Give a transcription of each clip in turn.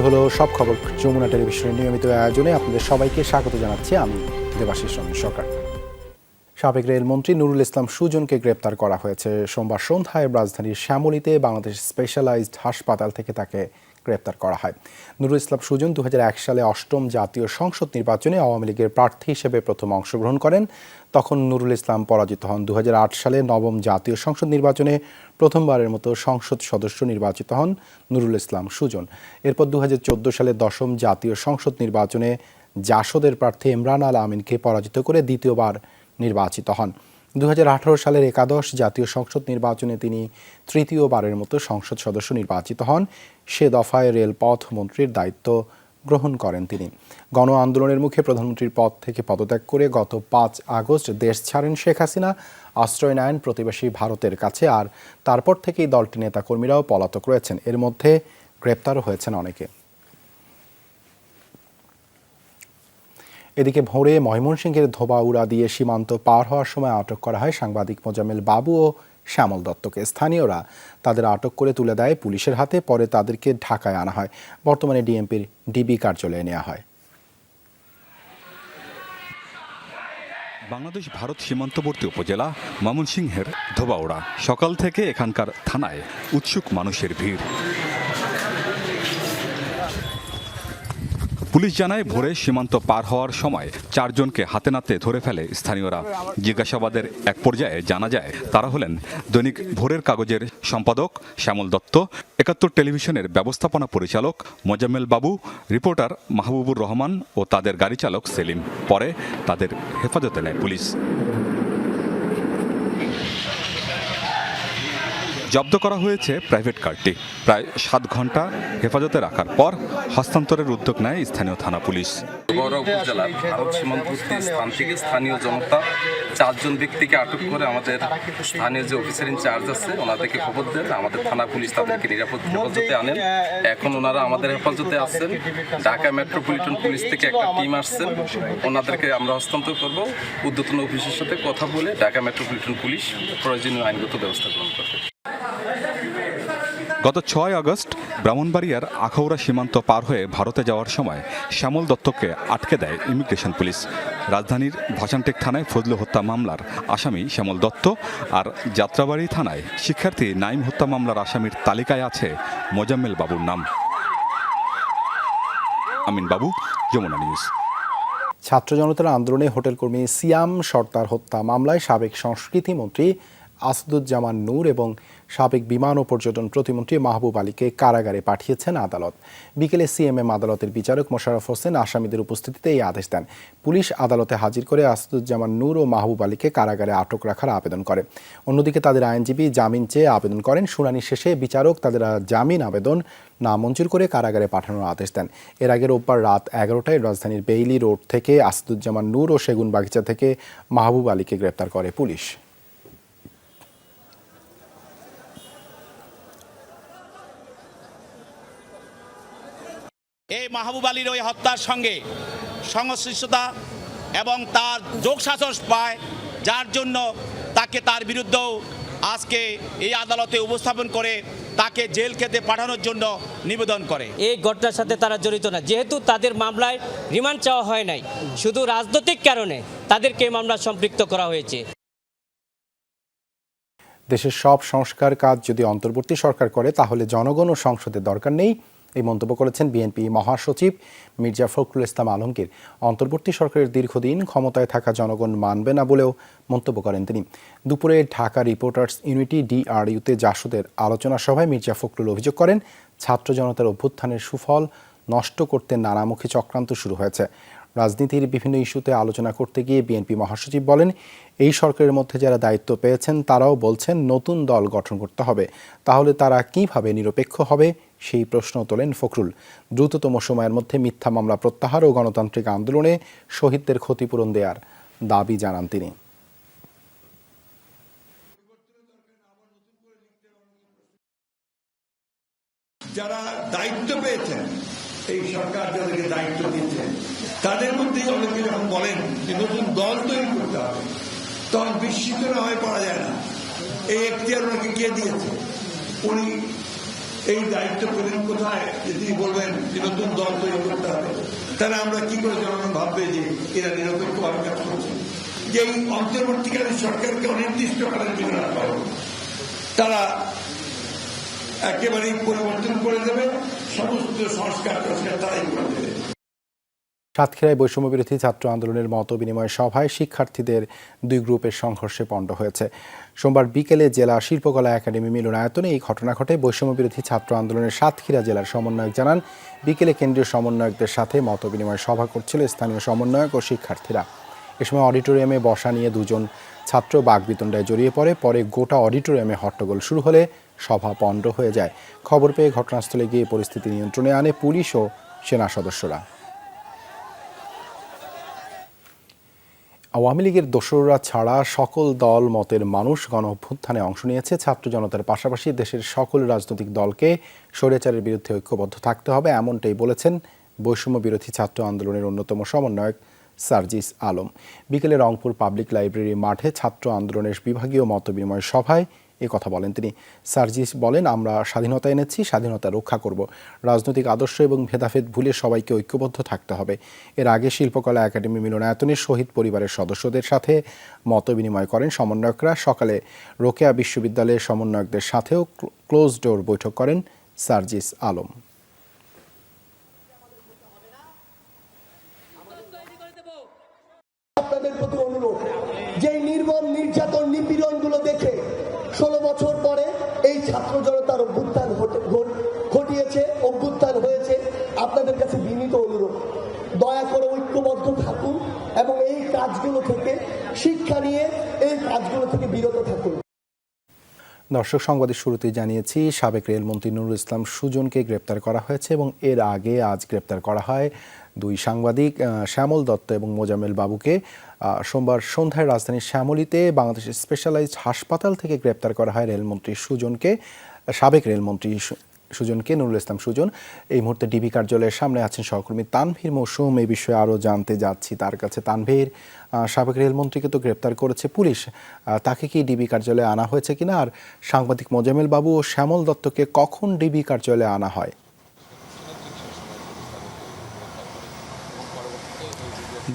শুরু হলো সব খবর যমুনা টেলিভিশনের নিয়মিত আয়োজনে আপনাদের সবাইকে স্বাগত জানাচ্ছি আমি দেবাশিস রঞ্জন সরকার। সাবেক রেলমন্ত্রী নুরুল ইসলাম সুজনকে গ্রেপ্তার করা হয়েছে। সোমবার সন্ধ্যায় রাজধানীর শ্যামলীতে বাংলাদেশ স্পেশালাইজড হাসপাতাল থেকে তাকে গ্রেপ্তার করা হয়। নুরুল ইসলাম সুজন দু হাজার এক সালে অষ্টম জাতীয় সংসদ নির্বাচনে আওয়ামী লীগের প্রার্থী হিসেবে প্রথম অংশগ্রহণ করেন। তখন নুরুল ইসলাম পরাজিত হন। দু হাজার আট সালে নবম জাতীয় সংসদ নির্বাচনে প্রথমবারের মতো সংসদ সদস্য নির্বাচিত হন নুরুল ইসলাম সুজন। এরপর দু হাজার চোদ্দ সালে দশম জাতীয় সংসদ নির্বাচনে জাসদের প্রার্থী ইমরান আল আমিনকে পরাজিত করে দ্বিতীয়বার নির্বাচিত হন। দু হাজার আঠারো সালের একাদশ জাতীয় সংসদ নির্বাচনে তিনি তৃতীয়বারের মতো সংসদ সদস্য নির্বাচিত হন। সে দফায় রেলপথ মন্ত্রীর দায়িত্ব গ্রহণ করেন তিনি। গণ আন্দোলনের মুখে প্রধানমন্ত্রীর পদ থেকে পদত্যাগ করে গত পাঁচ আগস্ট দেশ ছাড়েন শেখ হাসিনা। আশ্রয় নেন প্রতিবেশী ভারতের কাছে আর তারপর থেকেই দলটি নেতাকর্মীরাও পলাতক রয়েছেন। এর মধ্যে গ্রেপ্তারও হয়েছেন অনেকে। এদিকে ভোরে ময়মনসিংহের ধোবাউড়া দিয়ে সীমান্ত পার হওয়ার সময় আটক করা হয় সাংবাদিক মোজাম্মেল বাবু ও শ্যামল দত্তকে। স্থানীয়রা তাদের আটক করে তুলে দেয় পুলিশের হাতে, পরে তাদেরকে ঢাকায় আনা হয়। বর্তমানে ডিএমপির ডিবি কার্যালয়ে নেওয়া হয়। বাংলাদেশ ভারত সীমান্তবর্তী উপজেলা ময়মনসিংহের ধোবাউড়া। সকাল থেকে এখানকার থানায় উৎসুক মানুষের ভিড়। পুলিশ জানায় ভোরে সীমান্ত পার হওয়ার সময় চারজনকে হাতে নাতে ধরে ফেলে স্থানীয়রা। জিজ্ঞাসাবাদের এক পর্যায়ে জানা যায়, তারা হলেন দৈনিক ভোরের কাগজের সম্পাদক শ্যামল দত্ত, একাত্তর টেলিভিশনের ব্যবস্থাপনা পরিচালক মোজাম্মেল বাবু, রিপোর্টার মাহবুবুর রহমান ও তাদের গাড়ি চালক সেলিম। পরে তাদের হেফাজতে নেয় পুলিশ। জব্দ করা হয়েছে প্রাইভেট কারটি। প্রায় সাত ঘণ্টা হেফাজতে রাখার পর হস্তান্তরের উদ্যোগ নেয় স্থানীয় থানা পুলিশ। স্থান থেকে স্থানীয় জনতা চারজন ব্যক্তিকে আটক করে আমাদের স্থানীয় যে অফিসার ইনচার্জ আছে, ওনাদেরকে খবর দেন। আমাদের থানা পুলিশ তাদেরকে নিরাপদ হেফাজতে আনেন। এখন ওনারা আমাদের হেফাজতে আছেন। ঢাকা মেট্রোপলিটন পুলিশ থেকে একটা টিম আসছেন ওনাদেরকে আমরা হস্তান্তর করব। উদ্যতন অফিসের সাথে কথা বলে ঢাকা মেট্রোপলিটন পুলিশ প্রয়োজনীয় আইনগত ব্যবস্থা গ্রহণ করবে। গত ছয় আগস্ট ব্রাহ্মণবাড়িয়ার আখাউড়া সীমান্ত পার হয়ে ভারতে যাওয়ার সময় শ্যামল দত্তকে আটকে দেয় ইমিগ্রেশন পুলিশ। রাজধানীর ভাসানটেক থানায় ফজলু হত্যা মামলার আসামি শ্যামল দত্ত আর যাত্রাবাড়ি থানায় শিক্ষার্থী নাইম হত্যা মামলার আসামির তালিকায় আছে মোজাম্মেল বাবুর নাম। আমিন বাবু, যমুনা নিউজ। ছাত্র জনতার আন্দোলনে হোটেল কর্মী সিয়াম সর্দার হত্যা মামলায় সাবেক সংস্কৃতি মন্ত্রী আসাদুজ্জামান নূর এবং সাবেক বিমান ও পর্যটন প্রতিমন্ত্রী মাহবুব আলীকে কারাগারে পাঠিয়েছেন আদালত। বিকেলে সিএমএম আদালতের বিচারক মোশাররফ হোসেন আসামিদের উপস্থিতিতে এই আদেশ দেন। পুলিশ আদালতে হাজির করে আসাদুজ্জামান নূর ও মাহবুব আলীকে কারাগারে আটক রাখার আবেদন করে। অন্যদিকে তাদের আইনজীবী জামিন চেয়ে আবেদন করেন। শুনানি শেষে বিচারক তাদের জামিন আবেদন নামঞ্জুর করে কারাগারে পাঠানোর আদেশ দেন। এর আগে রোববার রাত এগারোটায় রাজধানীর বেইলি রোড থেকে আসাদুজ্জামান নূর ও সেগুন বাগিচা থেকে মাহবুব আলীকে গ্রেপ্তার করে পুলিশ। মাহবুব আলীর ওই হত্যার সঙ্গে সংশ্লিষ্টতা এবং তার যোগসাজশ পায় যার জন্য তাকে তার বিরুদ্ধেও আজকে এই আদালতে উপস্থাপন করে তাকে জেল খেতে পাঠানোর জন্য নিবেদন করে। এই ঘটনার সাথে তারা জড়িত না। যেহেতু তাদের মামলায় রিমান্ড চাওয়া হয় নাই শুধু রাজনৈতিক কারণে তাদেরকে এই মামলা সম্পৃক্ত করা হয়েছে। দেশের সব সংস্কার কাজ যদি অন্তর্বর্তী সরকার করে তাহলে জনগণ ও সংসদের দরকার নেই। এই মন্তব্য করেছেন বিএনপি মহাসচিব মির্জা ফখরুল ইসলাম আলমগীর। অন্তর্বর্তী সরকারের দীর্ঘদিন ক্ষমতায় থাকা জনগণ মানবে না বলেও মন্তব্য করেন তিনি। দুপুরে ঢাকা রিপোর্টার্স ইউনিটি ডিআরইউতে জাসদের আলোচনা সভায় মির্জা ফখরুল অভিযোগ করেন, ছাত্র জনতার অভ্যুত্থানের সুফল নষ্ট করতে নানামুখী চক্রান্ত শুরু হয়েছে। রাজনীতির বিভিন্ন ইস্যুতে আলোচনা করতে গিয়ে বিএনপি মহাসচিব বলেন, এই সরকারের মধ্যে যারা দায়িত্ব পেয়েছেন, তারাও বলছেন নতুন দল গঠন করতে হবে। তাহলে তারা কীভাবে নিরপেক্ষ হবে? সেই প্রশ্ন তোলেন ফখরুল। দ্রুততম সময়ের মধ্যে মিথ্যা মামলা প্রত্যাহার ও গণতান্ত্রিক আন্দোলনে শহীদদের ক্ষতিপূরণ দেওয়ার দাবি জানান তিনি যারা দায়িত্ব পেয়েছেন এই সরকার যাদেরকে দায়িত্ব দিয়েছেন তাদের মধ্যেই অনেকে যখন বলেন যে নতুন দল তৈরি করতে হবে। তখন বিস্মিত না হয়ে পড়া যায় না। এই এখতিয়ার ওনাকে কে দিয়েছে? উনি এই দায়িত্ব পেলেন কোথায়? যে তিনি বলবেন যে নতুন দল তৈরি করতে হবে। তাহলে আমরা কি করে জনগণ ভাববে যে এরা নিরপেক্ষভাবে কাজ করছে? যে এই অন্তর্বর্তীকালীন সরকারকে অনির্দিষ্টকালের জন্য রাখা হবে তারা একেবারেই পরিবর্তন করে দেবে, সমস্ত সংস্কার তারাই করে দেবে। সাতক্ষীরায় বৈষম্য বিরোধী ছাত্র আন্দোলনের মত বিনিময় সভায় শিক্ষার্থীদের দুই গ্রুপের সংঘর্ষে পণ্ড হয়েছে। সোমবার বিকেলে জেলা শিল্পকলা একাডেমি মিলনায়তনে এই ঘটনা ঘটে। বৈষম্য বিরোধী ছাত্র আন্দোলনের সাতক্ষীরা জেলার সমন্বয়ক জানান, বিকেলে কেন্দ্রীয় সমন্বয়কদের সাথে মত বিনিময় সভা করছিল স্থানীয় সমন্বয়ক ও শিক্ষার্থীরা। এ সময় অডিটোরিয়ামে বসা নিয়ে দুজন ছাত্র বাগবিতণ্ডায় জড়িয়ে পড়ে। পরে গোটা অডিটোরিয়ামে হট্টগোল শুরু হলে সভা পণ্ড হয়ে যায়। খবর পেয়ে ঘটনাস্থলে গিয়ে পরিস্থিতি নিয়ন্ত্রণে আনে পুলিশ ও সেনা সদস্যরা। আওয়ামী লীগের দোসররা ছাড়া সকল দল, মতের মানুষ গণ অভ্যুত্থানে অংশ নিয়েছে। ছাত্র জনতার পাশাপাশি দেশের সকল রাজনৈতিক দলকে স্বৈরাচারের বিরুদ্ধে ঐক্যবদ্ধ থাকতে হবে, এমনটাই বলেছেন বৈষম্য বিরোধী ছাত্র আন্দোলনের অন্যতম সমন্বয়ক সার্জিস আলম। বিকেলে রংপুর পাবলিক লাইব্রেরি মাঠে ছাত্র আন্দোলনের বিভাগীয় মতবিনিময় সভায় এ কথা বলেন। তিনি সার্জিস বলেন, আমরা স্বাধীনতা এনেছি, স্বাধীনতা রক্ষা করব। রাজনৈতিক আদর্শ এবং ভেদাভেদ ভুলে সবাইকে ঐক্যবদ্ধ থাকতে হবে। এর আগে শিল্পকলা একাডেমি মিলনায়তনে শহীদ পরিবারের সদস্যদের সাথে মত বিনিময় করেন সমন্বয়করা। সকালে রোকেয়া বিশ্ববিদ্যালয়ের সমন্বয়কদের সাথেও ক্লোজ ডোর বৈঠক করেন সার্জিস আলম। আপনাদের কাছে বিনীত অনুরোধ। দয়া করে ঐক্যবদ্ধ থাকুন এবং এই কাজগুলো থেকে শিক্ষা নিয়ে এই কাজগুলো থেকে বিরত থাকুন। দর্শক, সংবাদের শুরুতেই জানিয়েছি, সাবেক রেলমন্ত্রী নুরুল ইসলাম সুজনকে গ্রেপ্তার করা হয়েছে এবং এর আগে আজ গ্রেপ্তার করা হয় দুই সাংবাদিক শ্যামল দত্ত এবং মোজাম্মেল বাবুকে। সোমবার সন্ধ্যায় রাজধানীর শ্যামলীতে বাংলাদেশ স্পেশালাইজড হাসপাতাল থেকে গ্রেপ্তার করা হয় রেলমন্ত্রী সুজনকে। সাবেক রেলমন্ত্রী সুজনকে নুরুল ইসলাম সুজন। এই মুহূর্তে ডিবি কার্যালয়ের সামনে আছেন সহকর্মী তানভীর মৌসুম। এই বিষয়ে আরও জানতে যাচ্ছি তার কাছে। তানভীর সাবেক রেলমন্ত্রীকে তো গ্রেপ্তার করেছে পুলিশ। তাকে কি ডিবি কার্যালয়ে আনা হয়েছে কিনা? আর সাংবাদিক মোজামেল বাবু ও শ্যামল দত্তকে কখন ডিবি কার্যালয়ে আনা হয়?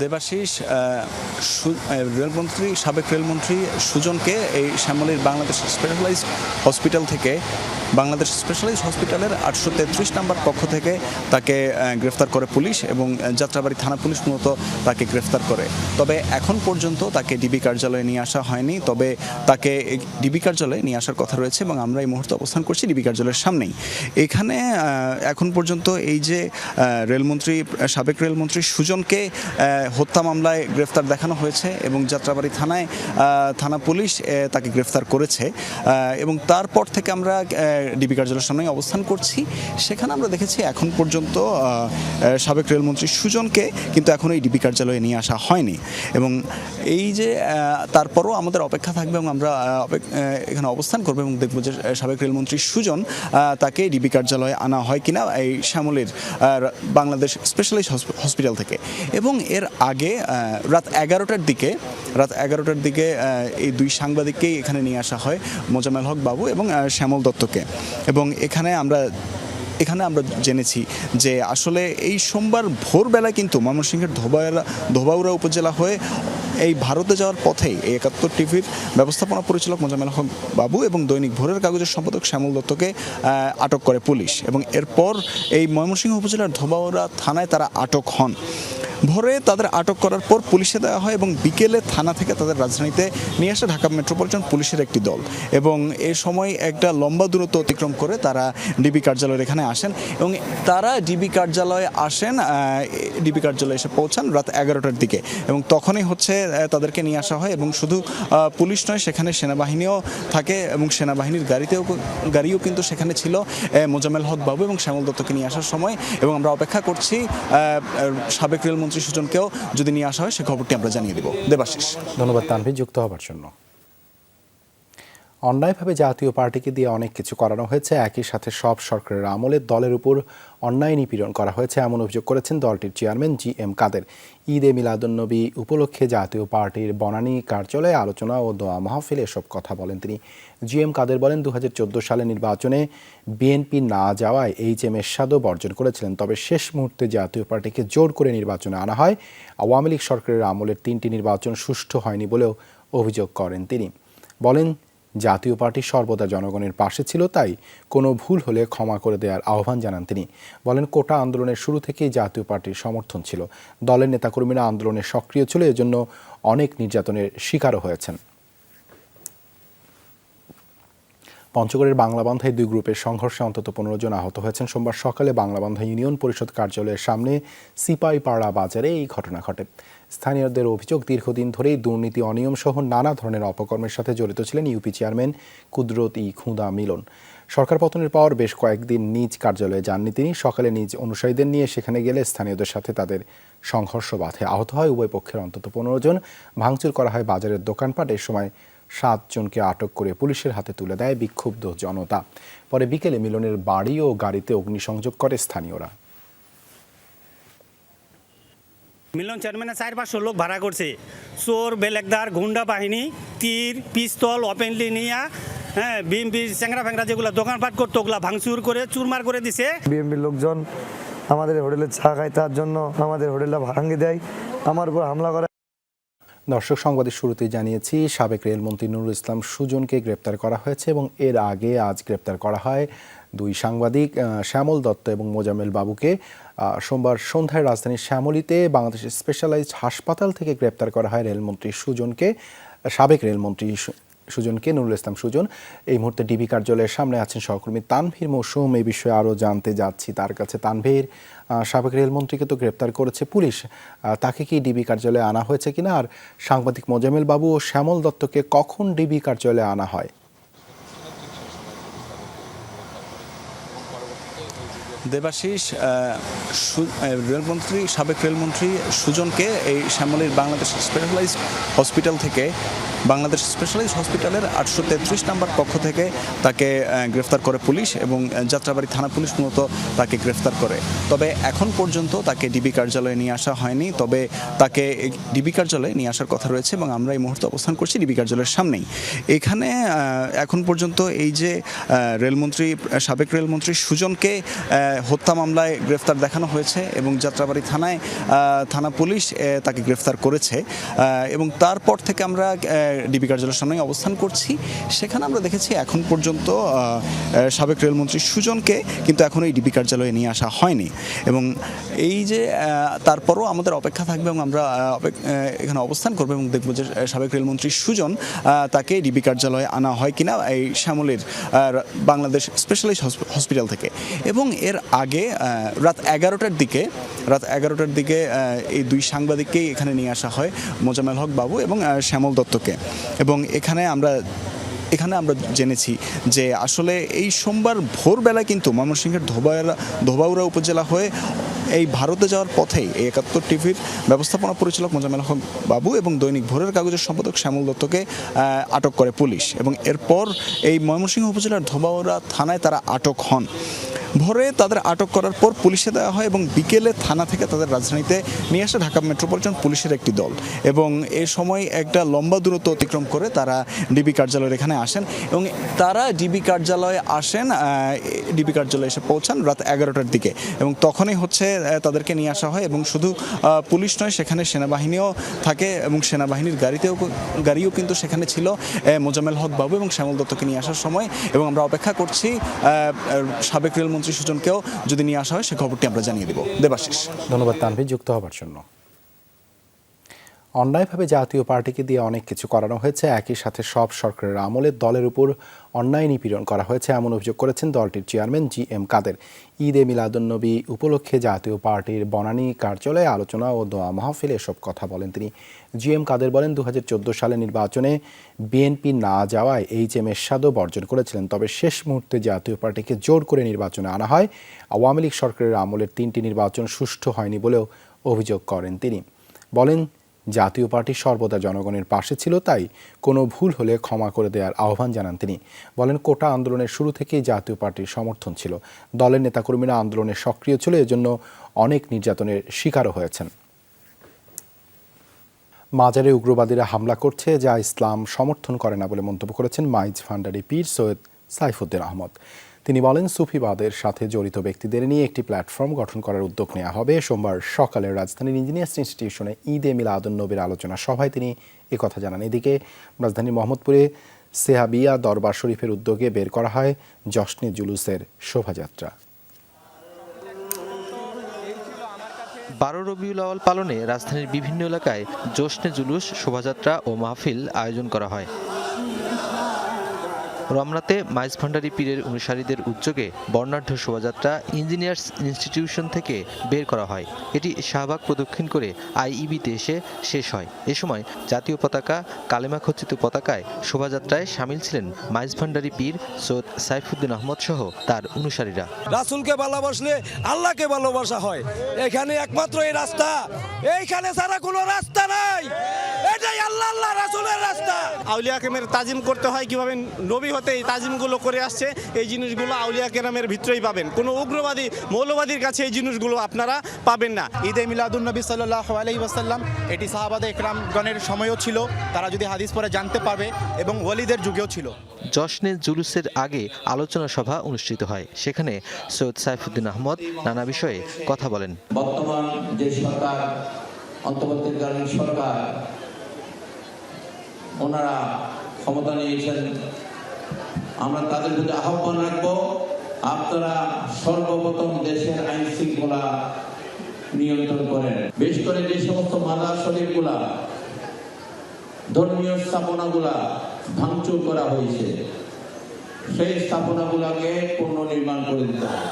দেবাশিস রেলমন্ত্রী, সাবেক রেলমন্ত্রী সুজনকে এই শ্যামলীর বাংলাদেশ স্পেশালাইজড হসপিটাল থেকে, বাংলাদেশ স্পেশালাইজ হসপিটালের আটশো তেত্রিশ নম্বর পক্ষ থেকে তাকে গ্রেফতার করে পুলিশ এবং যাত্রাবাড়ি থানা পুলিশ মূলত তাকে গ্রেফতার করে। তবে এখন পর্যন্ত তাকে ডিবি কার্যালয়ে নিয়ে আসা হয়নি, তবে তাকে ডিবি কার্যালয়ে নিয়ে আসার কথা রয়েছে এবং আমরা এই মুহূর্তে অবস্থান করছি ডিবি কার্যালয়ের সামনেই। এখানে এখন পর্যন্ত এই যে রেলমন্ত্রী, সাবেক রেলমন্ত্রী সুজনকে হত্যা মামলায় গ্রেফতার দেখানো হয়েছে এবং যাত্রাবাড়ি থানায় থানা পুলিশ তাকে গ্রেফতার করেছে। এবং তারপর থেকে আমরা ডিবি কার্যালয়ের সামনে অবস্থান করছি। সেখানে আমরা দেখেছি এখন পর্যন্ত সাবেক রেলমন্ত্রী সুজনকে কিন্তু এখন এই ডিবি কার্যালয়ে নিয়ে আসা হয়নি। এবং এই যে তারপরও আমাদের অপেক্ষা থাকবে এবং আমরা এখানে অবস্থান করব এবং দেখব যে সাবেক রেলমন্ত্রী সুজন তাকে ডিবি কার্যালয়ে আনা হয় কিনা, এই শ্যামলের বাংলাদেশ স্পেশালাইজ হসপিটাল থেকে। এবং এর আগে রাত এগারোটার দিকে, রাত এগারোটার দিকে এই দুই সাংবাদিককেই এখানে নিয়ে আসা হয় মোজামেল হক বাবু এবং শ্যামল দত্তকে। এবং এখানে আমরা এখানে আমরা জেনেছি যে আসলে এই সোমবার ভোরবেলায় কিন্তু ময়মনসিংহের ধোবাউরা ধোবাউড়া উপজেলা হয়ে এই ভারতে যাওয়ার পথেই এই একাত্তর টিভির ব্যবস্থাপনা পরিচালক মোজামেল হক বাবু এবং দৈনিক ভোরের কাগজের সম্পাদক শ্যামল দত্তকে আটক করে পুলিশ। এবং এরপর এই ময়মনসিংহ উপজেলার ধোবাউড়া থানায় তারা আটক হন। ভোরে তাদের আটক করার পর পুলিশে দেওয়া হয় এবং বিকেলে থানা থেকে তাদের রাজধানীতে নিয়ে আসে ঢাকা মেট্রোপলিটন পুলিশের একটি দল। এবং এ সময় একটা লম্বা দূরত্ব অতিক্রম করে তারা ডিবি কার্যালয়ের এখানে আসেন এবং তারা ডিবি কার্যালয়ে আসেন ডিবি কার্যালয়ে এসে পৌঁছান রাত এগারোটার দিকে। এবং তখনই হচ্ছে তাদেরকে নিয়ে আসা হয় এবং শুধু পুলিশ নয়, সেখানে সেনাবাহিনীও থাকে এবং সেনাবাহিনীর গাড়িতেও গাড়িও কিন্তু সেখানে ছিল মোজামেল হক বাবু এবং শ্যামল দত্তকে নিয়ে আসার সময়। এবং আমরা অপেক্ষা করছি সাবেক রেলমন্ত্রী সুজনকেও যদি নিয়ে আসা হয়, সে খবরটি আমরা জানিয়ে দেব। দেবাশিস। ধন্যবাদ তানভীর, যুক্ত হবার জন্য। অন্যায়ভাবে জাতীয় পার্টিকে দিয়ে অনেক কিছু করানো হয়েছে, একই সাথে সব সরকারের আমলে দলের উপর অন্যায় নিপীড়ন করা হয়েছে এমন অভিযোগ করেছেন দলটির চেয়ারম্যান জি এম কাদের। ঈদে মিলাদুন্নবী উপলক্ষে জাতীয় পার্টির বনানী কার্যালয়ে আলোচনা ও দোয়া মাহফিলে এসব কথা বলেন তিনি। জি এম কাদের বলেন দু হাজার সালে নির্বাচনে বিএনপি না যাওয়ায় এইচ এম এরশাদও বর্জন করেছিলেন, তবে শেষ মুহূর্তে জাতীয় পার্টিকে জোর করে নির্বাচনে আনা হয়। আওয়ামী লীগ সরকারের আমলের তিনটি নির্বাচন সুষ্ঠু হয়নি বলেও অভিযোগ করেন তিনি। বলেন জাতীয় পার্টি সর্বদা জনগণের পাশে ছিল, তাই কোনো ভুল হলে ক্ষমা করে দেওয়ার আহ্বান জানান তিনি। বলেন, কোটা আন্দোলনের শুরু থেকেই জাতীয় পার্টির সমর্থন ছিল। দলের নেতাকর্মীরা আন্দোলনে সক্রিয় ছিল, এজন্য অনেক নির্যাতনের শিকারও হয়েছেন। পঞ্চগড়ের বাংলাবান্ধায় দুই গ্রুপের সংঘর্ষে অন্তত পনেরো জন আহত হয়েছেন। সোমবার সকালে বাংলাবান্ধা ইউনিয়ন পরিষদ কার্যালয়ের সামনে সিপাইপাড়া বাজারে এই ঘটনা ঘটে। স্থানীয়দের অভিযোগ, দীর্ঘদিন ধরেই দুর্নীতি অনিয়ম সহ নানা ধরনের অপকর্মের সাথে জড়িত ছিলেন ইউপি চেয়ারম্যান কুদরত ই খুদা মিলন। সরকার পতনের পর বেশ কয়েকদিন নিজ কার্যালয়ে যাননি তিনি। সকালে নিজ অনুসারীদের নিয়ে সেখানে গেলে স্থানীয়দের সাথে তাদের সংঘর্ষ বাধে। আহত হয় উভয় পক্ষের অন্তত পনেরো জন। ভাঙচুর করা হয় বাজারের দোকানপাট। এ সময় সাতজনকে আটক করে পুলিশের হাতে তুলে দেয় বিক্ষুব্ধ জনতা। পরে বিকেলে মিলনের বাড়ি ও গাড়িতে অগ্নিসংযোগ করে স্থানীয়রা। মিলন চেয়ারম্যানের চার পাঁচশো লোক ভাড়া করছে। চোর, বেলেকদার, গুন্ডা বাহিনী, তীর, পিস্তল ওপেনলি নিয়ে হ্যাঁ বিএমপি চ্যাংরা ফ্যাংরা যেগুলো দোকানপাট করতো, ওগুলা ভাঙচুর করে, চুরমার করে দিছে। বিএমপির লোকজন আমাদের হোটেলে চা খায়, তার জন্য আমাদের হোটেলটা ভাঙে দেয়। আমার উপর হামলা করে। দর্শক, সংবাদের শুরুতেই জানিয়েছি, সাবেক রেলমন্ত্রী নুরুল ইসলাম সুজনকে গ্রেপ্তার করা হয়েছে এবং এর আগে আজ গ্রেপ্তার করা হয় দুই সাংবাদিক শ্যামল দত্ত এবং মোজামেল বাবুকে। সোমবার সন্ধ্যায় রাজধানীর শ্যামলিতে বাংলাদেশের স্পেশালাইজড হাসপাতাল থেকে গ্রেপ্তার করা হয় রেলমন্ত্রী সুজনকে। সাবেক রেলমন্ত্রী সুজনকে নুরুল ইসলাম সুজন। এই মুহূর্তে ডিবি কার্যালয়ের সামনে আছেন সহকর্মী তানভীর মৌসুম। এই বিষয়ে আরও জানতে যাচ্ছি তার কাছে। তানভীর সাবেক রেলমন্ত্রীকে তো গ্রেপ্তার করেছে পুলিশ। তাকে কি ডিবি কার্যালয়ে আনা হয়েছে কিনা? আর সাংবাদিক মোজামেল বাবু ও শ্যামল দত্তকে কখন ডিবি কার্যালয়ে আনা হয়? দেবাশিস রেলমন্ত্রী, সাবেক রেলমন্ত্রী সুজনকে এই শ্যামলীর বাংলাদেশ স্পেশালাইজড হসপিটাল থেকে, বাংলাদেশ স্পেশালাইজড হসপিটালের আটশো তেত্রিশ নম্বর কক্ষ থেকে তাকে গ্রেফতার করে পুলিশ এবং যাত্রাবাড়ি থানা পুলিশ মূলত তাকে গ্রেফতার করে। তবে এখন পর্যন্ত তাকে ডিবি কার্যালয়ে নিয়ে আসা হয়নি, তবে তাকে ডিবি কার্যালয়ে নিয়ে আসার কথা রয়েছে এবং আমরা এই মুহূর্তে অবস্থান করছি ডিবি কার্যালয়ের সামনেই। এখানে এখন পর্যন্ত এই যে রেলমন্ত্রী, সাবেক রেলমন্ত্রী সুজনকে হত্যা মামলায় গ্রেফতার দেখানো হয়েছে এবং যাত্রাবাড়ি থানায় থানা পুলিশ তাকে গ্রেফতার করেছে। এবং তারপর থেকে আমরা ডিবি কার্যালয়ের সামনে অবস্থান করছি। সেখানে আমরা দেখেছি এখন পর্যন্ত সাবেক রেলমন্ত্রী সুজনকে কিন্তু এখন এই ডিবি কার্যালয়ে নিয়ে আসা হয়নি। এবং এই যে তারপরও আমাদের অপেক্ষা থাকবে এবং আমরা এখানে অবস্থান করব এবং দেখব যে সাবেক রেলমন্ত্রী সুজন তাকে ডিবি কার্যালয়ে আনা হয় কিনা এই শ্যামলের বাংলাদেশ স্পেশালাইজ হসপিটাল থেকে। এবং এর আগে রাত এগারোটার দিকে, রাত এগারোটার দিকে এই দুই সাংবাদিককেই এখানে নিয়ে আসা হয় মোজামেল হক বাবু এবং শ্যামল দত্তকে। এবং এখানে আমরা এখানে আমরা জেনেছি যে আসলে এই সোমবার ভোরবেলায় কিন্তু ময়মনসিংহের ধোবাউরা ধোবাউড়া উপজেলা হয়ে এই ভারতে যাওয়ার পথেই এই একাত্তর টিভির ব্যবস্থাপনা পরিচালক মোজামেল হক বাবু এবং দৈনিক ভোরের কাগজের সম্পাদক শ্যামল দত্তকে আটক করে পুলিশ। এবং এরপর এই ময়মনসিংহ উপজেলার ধোবাউড়া থানায় তারা আটক হন। ভোরে তাদের আটক করার পর পুলিশে দেওয়া হয় এবং বিকেলে থানা থেকে তাদের রাজধানীতে নিয়ে আসে ঢাকা মেট্রোপলিটন পুলিশের একটি দল। এবং এ সময় একটা লম্বা দূরত্ব অতিক্রম করে তারা ডিবি কার্যালয়ের এখানে আসেন এবং তারা ডিবি কার্যালয়ে আসেন ডিবি কার্যালয়ে এসে পৌঁছান রাত এগারোটার দিকে। এবং তখনই হচ্ছে তাদেরকে নিয়ে আসা হয় এবং শুধু পুলিশ নয়, সেখানে সেনাবাহিনীও থাকে এবং সেনাবাহিনীর গাড়িতেও গাড়িও কিন্তু সেখানে ছিল মোজামেল হক বাবু এবং শ্যামল দত্তকে নিয়ে আসার সময়। এবং আমরা অপেক্ষা করছি সাবেক রেলমন্ত্রী সুজনকেও যদি নিয়ে আসা হয়, সে খবরটি আমরা জানিয়ে দেব। দেবাশিস। ধন্যবাদ তানভীর, যুক্ত হবার জন্য। অন্যায়ভাবে জাতীয় পার্টিকে দিয়ে অনেক কিছু করানো হয়েছে, একই সাথে সব সরকারের আমলে দলের উপর অন্যায় নিপীড়ন করা হয়েছে, এমন অভিযোগ করেছেন দলটির চেয়ারম্যান জি এম কাদের। ঈদে মিলাদুন্নবী উপলক্ষে জাতীয় পার্টির বনানী কার্যালয়ে আলোচনা ও দোয়া মাহফিলে এসব কথা বলেন তিনি। জি এম কাদের বলেন দু হাজার চোদ্দ সালে নির্বাচনে বিএনপি না যাওয়ায় এইচ এম এরশাদও বর্জন করেছিলেন, তবে শেষ মুহূর্তে জাতীয় পার্টিকে জোর করে নির্বাচনে আনা হয়। আওয়ামী লীগ সরকারের আমলের তিনটি নির্বাচন সুষ্ঠু হয়নি বলেও অভিযোগ করেন তিনি। বলেন জাতীয় পার্টি সর্বদা জনগণের পাশে ছিল, তাই কোনো ভুল হলে ক্ষমা করে দেওয়ার আহ্বান জানান তিনি। বলেন, কোটা আন্দোলনের শুরু থেকেই জাতীয় পার্টির সমর্থন ছিল। দলের নেতাকর্মীরা আন্দোলনে সক্রিয় ছিল, এজন্য অনেক নির্যাতনের শিকারও হয়েছেন। মাজারে উগ্রবাদীরা হামলা করছে, যা ইসলাম সমর্থন করে না বলে মন্তব্য করেছেন মাইজ ভান্ডারি পীর সৈয়দ সাইফুদ্দিন আহমদ। তিনি বলেন, সুফিবাদের সাথে জড়িত ব্যক্তিদের নিয়ে একটি প্ল্যাটফর্ম গঠন করার উদ্যোগ নেওয়া হবে। সোমবার সকালে রাজধানীর ইঞ্জিনিয়ার্স ইনস্টিটিউশনে ঈদে মিলাদুন নবীর আলোচনা সভায় তিনি একথা জানান। এদিকে রাজধানীর মোহাম্মদপুরে সেহাবিয়া দরবার শরীফের উদ্যোগে বের করা হয় জশ্নে জুলুসের শোভাযাত্রা। বারো রবিউল আওয়াল পালনে রাজধানীর বিভিন্ন এলাকায় জোশনে জুলুস, শোভাযাত্রা ও মাহফিল আয়োজন করা হয়। রমনাতে মাইজ ভান্ডারি পীরের অনুসারীদের উদ্যোগে বর্ণাঢ্য শোভাযাত্রা ইঞ্জিনিয়ার্স ইনস্টিটিউশন থেকে বের করা হয়। এটি শাহবাগ প্রদক্ষিণ করে আইইবিতে এসে শেষ হয়। এ সময় জাতীয় পতাকা, কালেমা খচিত পতাকায় শোভাযাত্রায় সামিল ছিলেন মাইজ ভান্ডারি পীর সৈয়দ সাইফুদ্দিন আহমদ সহ তার অনুসারীরা। রাসুলকে ভালোবাসলে আল্লাহকে ভালোবাসা হয়। এখানে একমাত্র এই রাস্তা। এইখানে ছাড়া কোনো রাস্তা নাই। এটাই আল্লাহ আল্লাহ রাসুলের রাস্তা। আউলিয়া কেরামের তাজিম করতে হয় কীভাবে? নবী হতে এই তাজিমগুলো করে আসছে। এই জিনিসগুলো আউলিয়া কেরামের ভিতরেই পাবেন। কোনো উগ্রবাদী মৌলবাদীর কাছে এই জিনিসগুলো আপনারা পাবেন না। ঈদে মিলাদুন্নবী সাল্লাহ আলহি ওয়াসাল্লাম এটি সাহাবাদে একরামগণের সময়ও ছিল। তারা যদি হাদিস পরে জানতে পারবে এবং ওয়ালিদের যুগেও ছিল। জশনে জুলুসের আগে আলোচনা সভা অনুষ্ঠিত হয়। সেখানে সৈয়দ সাইফুদ্দিন আহমদ নানা বিষয়ে কথা বলেন। বর্তমান যে সরকার অন্তর্বর্তীকালীন সরকার ওনারা ক্ষমতা নিয়েছেন। আমরা তাদের প্রতি আহ্বান রাখব, আপনারা সর্বপ্রথম দেশের আইন শৃঙ্খলা নিয়ন্ত্রণ করেন। বেশ করে যে সমস্ত মাদার শরীফগুলা, ধর্মীয় স্থাপনাগুলা ভাঙচুর করা হয়েছে, সেই স্থাপনাগুলাকে পুনর্নির্মাণ করে দিতে হবে।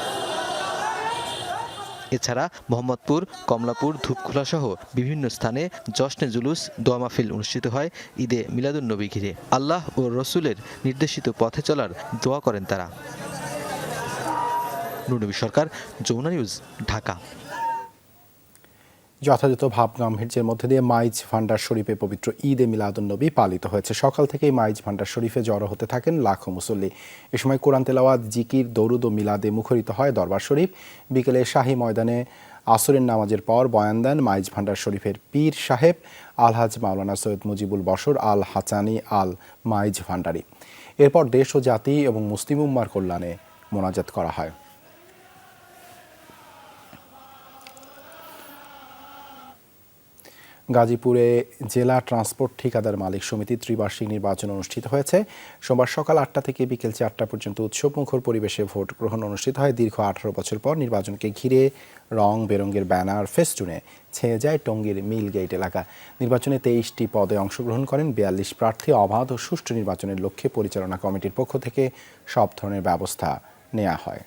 এছাড়া মোহাম্মদপুর, কমলাপুর, ধূপখোলা সহ বিভিন্ন স্থানে জশ্নে জুলুস, দোয়া মাহফিল অনুষ্ঠিত হয় ঈদে মিলাদুন নবী ঘিরে। আল্লাহ ও রসুলের নির্দেশিত পথে চলার দোয়া করেন তারা। নুরনবী সরকার, যমুনা নিউজ, ঢাকা। যথাযথ ভাব গাম্ভীর্যের মধ্যে দিয়ে মাইজ ভান্ডার শরীফে পবিত্র ঈদ এ মিলাদুন্নবী পালিত হয়েছে। সকাল থেকেই মাইজ ভান্ডার শরীফে জড়ো হতে থাকেন লাখো মুসল্লি। এ সময় কোরআন তেলাওয়াত, জিকির, দৌরুদ ও মিলাদে মুখরিত হয় দরবার শরীফ। বিকেলে শাহী ময়দানে আসরের নামাজের পর বয়ান দেন মাইজ ভান্ডার শরীফের পীর সাহেব আলহাজ মাওলানা সৈয়দ মুজিবুল বশর আল হাচানি আল মাইজ ভান্ডারি। এরপর দেশ ও জাতি এবং মুসলিম উম্মার কল্যাণে মোনাজাত করা হয়। গাজীপুরে জেলা ট্রান্সপোর্ট ঠিকাদার মালিক সমিতি ত্রিবার্ষিক নির্বাচন অনুষ্ঠিত হয়েছে। সোমবার সকাল আটটা থেকে বিকেল চারটা পর্যন্ত উৎসবমুখর পরিবেশে ভোট গ্রহণ অনুষ্ঠিত হয়। দীর্ঘ আঠারো বছর পর নির্বাচনকে ঘিরে রং, বেরঙ্গের ব্যানার, ফেস্টুনে ছেয়ে যায় টঙ্গীর মিল গেট এলাকা। নির্বাচনে তেইশটি পদে অংশগ্রহণ করেন বিয়াল্লিশ প্রার্থী। অবাধ ও সুষ্ঠু নির্বাচনের লক্ষ্যে পরিচালনা কমিটির পক্ষ থেকে সব ধরনের ব্যবস্থা নেওয়া হয়।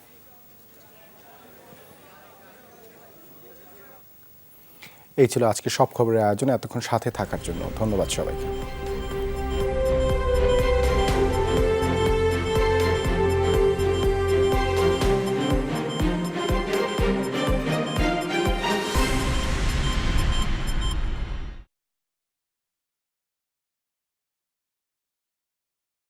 এই ছিল আজকে সব খবরের আয়োজনে এতক্ষণ সাথে থাকার জন্য। ধন্যবাদ সবাইকে।